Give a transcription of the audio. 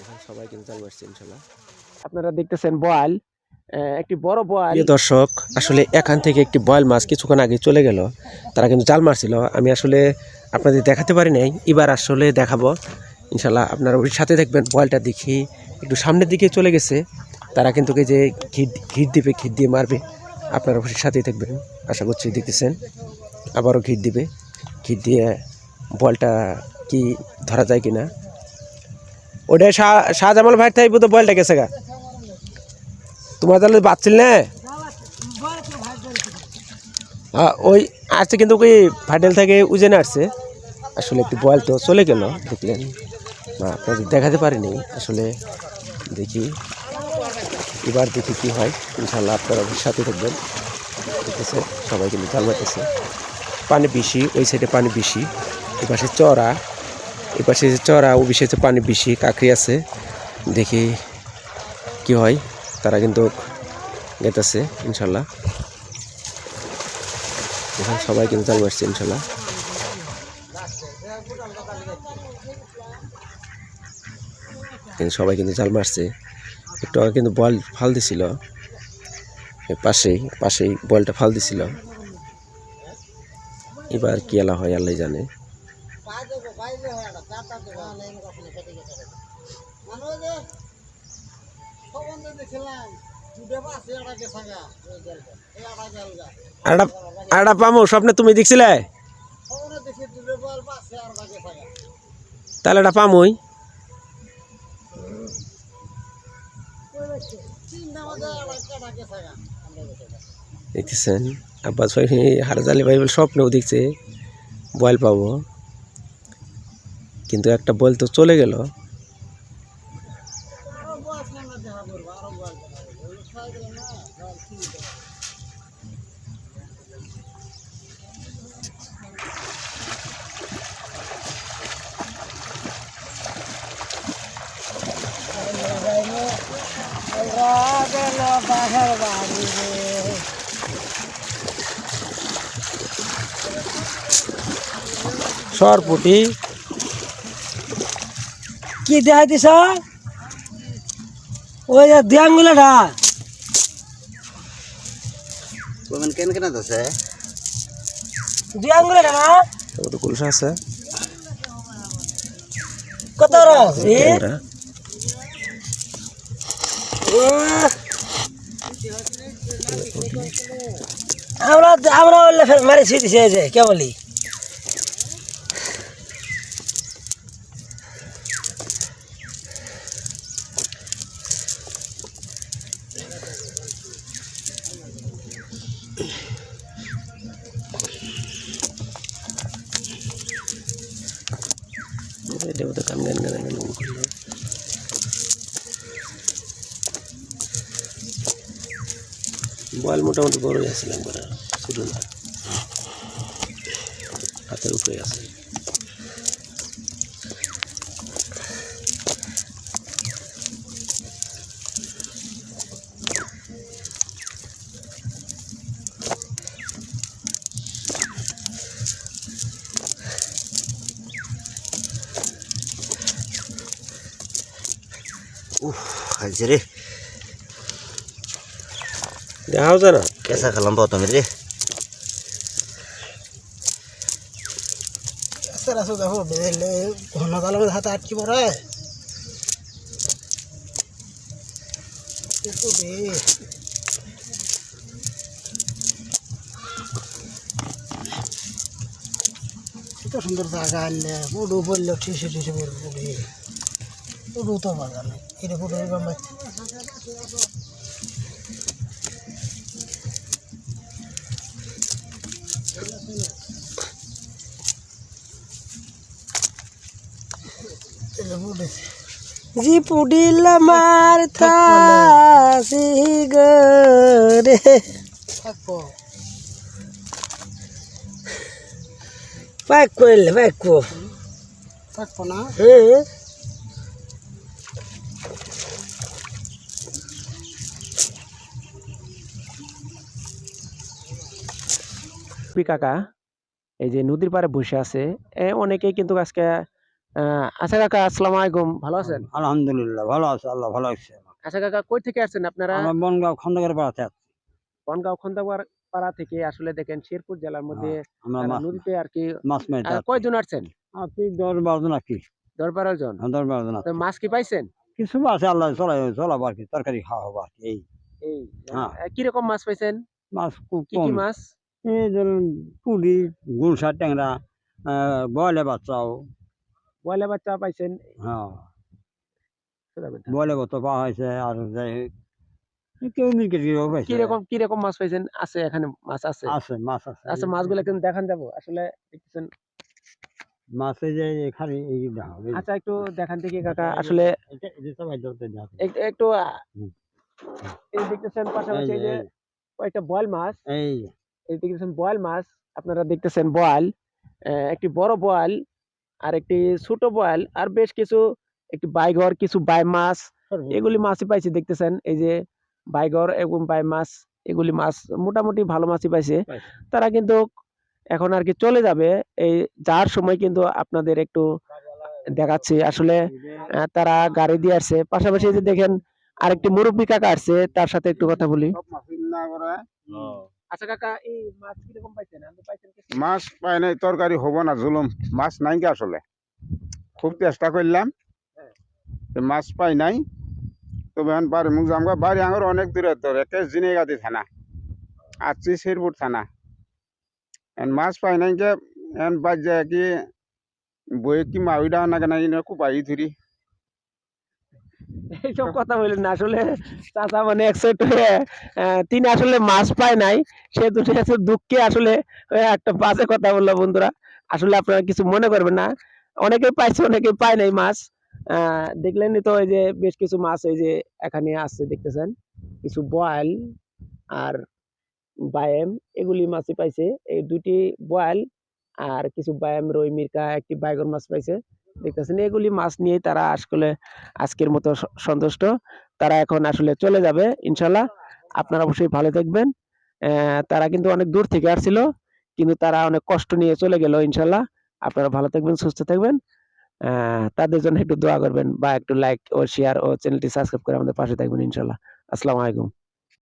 এখানে সবাই কিন্তু মারছে ইনশাল্লাহ। আপনারা দেখতেছেন বয়াল একটি বড় বয়াল। দর্শক আসলে এখান থেকে একটি বয়াল মাছ কিছুক্ষণ আগে চলে গেল। তারা কিন্তু জাল মারছিল। আমি আসলে আপনাদের দেখাতে পারি নাই। এবার আসলে দেখাবো। ইনশাল্লাহ আপনারা ওর সাথে দেখবেন বয়ালটা দেখি একটু সামনের দিকে চলে গেছে। তারা কিন্তু যে ঘির ঘির দিবে ঘির দিয়ে মারবে। আপনারা ওর সাথেই দেখবেন আশা করছি দেখতেছেন আবারও ঘির দিবে। ঘির দিয়ে বলটা কি ধরা যায় কিনা। ওটা শাহ, শাহজামাল ভাই তাই বোধ বলটা গেছে গা। তোমার তাহলে বাচ্চিল না? ওই আসছে কিন্তু ওই ফাটেল থেকে উজেনে আসছে। আসলে একটু বয়েল তো, চলে গেল, দেখলেন। দেখাতে পারিনি। আসলে দেখি, এবার দেখি কি হয়। ইনশাল্লাহ আপনারা সাথে থাকবেন। দেখতেছে সবাই কিন্তু জাল মারতেছে। পানি বেশি, ওই সাইডে পানি বেশি। এ পাশে চড়া। এ পাশে যে চড়া, ও বিষয়ে পানি বেশি, কাকড়ি আছে। দেখি কি হয়। তারা কিন্তু গেতেছে, ইনশাল্লাহ। এখানে সবাই কিন্তু জাল মারছে ইনশাল্লাহ। কিন্তু সবাই কিন্তু জাল মারছে একটু আগে কিন্তু বল ফাল দিছিল। পাশেই পাশেই বলটা ফাল দিছিল। এবার কি এলা হয় আল্লাহ জানে। আরটা পামো, স্বপ্নে তুমি দেখছিলে? তাহলে এটা পামই। দেখতেছেন, আব্বাস ভাই হারজালি ভাই স্বপ্নেও দেখছে বয়েল পাবো। কিন্তু একটা বল তো চলে গেল। সরপুটি। কি দেখাই দিছ? ওই যে দিয়াঙ্গুলাটা। কেন কেন আছে দিয়াঙ্গুলাটা না? তো কুলসা আছে। কত র এ? আমরা আমরা ওলে ফের মারি ছুঁই দিছে যে কে বলি? কাম গান গান গান বল মোটামুটি বড়ই আছে একবার ছোট না। হাতের উপরে আছে। খাইছে রে। দেখাও না। কেঁচা খেলাম পাও তুমি রে। দেখো ঘন জালের হাতে আটকি পড়ে। একটু দে। কত সুন্দর জায়গা আনলে পুরো বলল ঠিসে ঠিসে বলব পুরো তো বাগান পুরো এরকম জি পুডিল মারতা থাকো। পাক কইলে পাক না। হ্যাঁ। পি কাকা এই যে নদীর পাড়ে বসে আছে এ অনেকেই কিন্তু আজকে আচ্ছা কাকা আসসালামু আলাইকুম ভালো আছেন? আলহামদুলিল্লাহ ভালো আছে আল্লাহ ভালো আছে। আচ্ছা কাকা কই থেকে আসছেন আপনারা? আমরা বনগাঁও খন্দকার পাড়াতে আছি। বনগাঁও খন্দাবার পাড়া থেকে আসলে দেখেন শেরপুর জেলার মধ্যে আমরা নদীতে আর কি মাছ মেরে আহ, কয়জন আসছেন আপনি দশ বারো জন আছি। দশ বারো জন? হ্যাঁ, দশ বারো জন মাছ কি পাইছেন? কিছু আছে আল্লাহ চলাই চলাবো আর কি তরকারি খাওয়া হব আর কি এই। এই হ্যাঁ। কীরকম মাছ পাইছেন? মাছ কি কি মাছ? এই ধরুন পুলি গুলশা ট্যাংরা বয়লে বাচ্চাও। বয়লা বাচ্চা পাইছেন? হ্যাঁ। বয়লে বাচ্চা পাওয়া হয়েছে আর যাই কেউ মির্কেট পাইছে। কীরকম কীরকম মাছ পাইছেন? আছে এখানে মাছ আছে? আছে মাছ আছে। আচ্ছা মাছগুলো কিন্তু দেখান যাব। আসলে দেখতেছেন। মাছ যে এখানে এই দেখো, আচ্ছা একটু দেখান থেকে কাকা। আসলে একটু এই দেখতেছেন পাশাপাশি যে, কয়েকটা বয়েল মাছ। এই যে। এই দেখতেছেন বয়েল মাছ। আপনারা দেখতেছেন বয়েল। একটি বড় বয়েল আর একটি ছোট বয়েল আর বেশ কিছু একটি বাইগর কিছু বাই মাছ। এগুলি মাছই পাইছি দেখতেছেন। এই যে বাইগর এবং বাই মাছ এগুলি মাছ মোটামুটি ভালো মাছই পাইছে। পাইছে। তারা কিন্তু এখন আর কি চলে যাবে। এই যার সময় কিন্তু আপনাদের একটু দেখাচ্ছি। আসলে তারা গাড়ি দিয়ে আসছে। পাশাপাশি যে দেখেন আরেকটি মুরব্বী কাকা আসছে তার সাথে একটু কথা বলি। আচ্ছা কাকা এই মাছ কীরকম পাইছেন? আপনি পাইছেন মাছ পাই নাই তরকারি হব না জুলুম। মাছ নাই কি আসলে। খুব চেষ্টা করলাম। মাছ পাই নাই। তবে এখন বাড়ি মুখ জামগা বাড়ি আঙর অনেক দূরে তোর একে জিনেগাতি থানা। আছি শেরপুর থানা। এখন মাছ পাই নাই কে এখন বাদ যায় কি বই কি মাউইডা না কেন খুব আই ধরি এইসব কথা বললেন না। আসলে চাচা মানে একসাইট হয়ে তিনি আসলে মাছ পায় নাই। সে দুটো আছে দুঃখে আসলে একটা বাজে কথা বলল বন্ধুরা। আসলে আপনারা কিছু মনে করবেন না। অনেকে পাইছে, অনেকে পায় নাই মাছ। দেখলেনই তো এই যে বেশ কিছু মাছ এই যে এখানে আসছে দেখতেছেন। কিছু বয়েল আর বায়াম, এগুলি মাছই পাইছে। এই দুটি বয়েল আর কিছু বায়াম, রই, মির্কা, একটি বাইগর মাছ পাইছে। দেখতেছেন, এগুলি মাছ নিয়ে তারা আসলে আজকের মতো সন্তুষ্ট। তারা এখন আসলে চলে যাবে, ইনশাল্লাহ। আপনারা অবশ্যই ভালো থাকবেন। তারা কিন্তু অনেক দূর থেকে আসছিল, কিন্তু তারা অনেক কষ্ট নিয়ে চলে গেল, ইনশাল্লাহ। আপনারা ভালো থাকবেন, সুস্থ থাকবেন। তাদের জন্য একটু দোয়া করবেন বা একটু লাইক ও শেয়ার ও চ্যানেলটি সাবস্ক্রাইব করে আমাদের পাশে থাকবেন, ইনশাল্লাহ। আসসালামু আলাইকুম।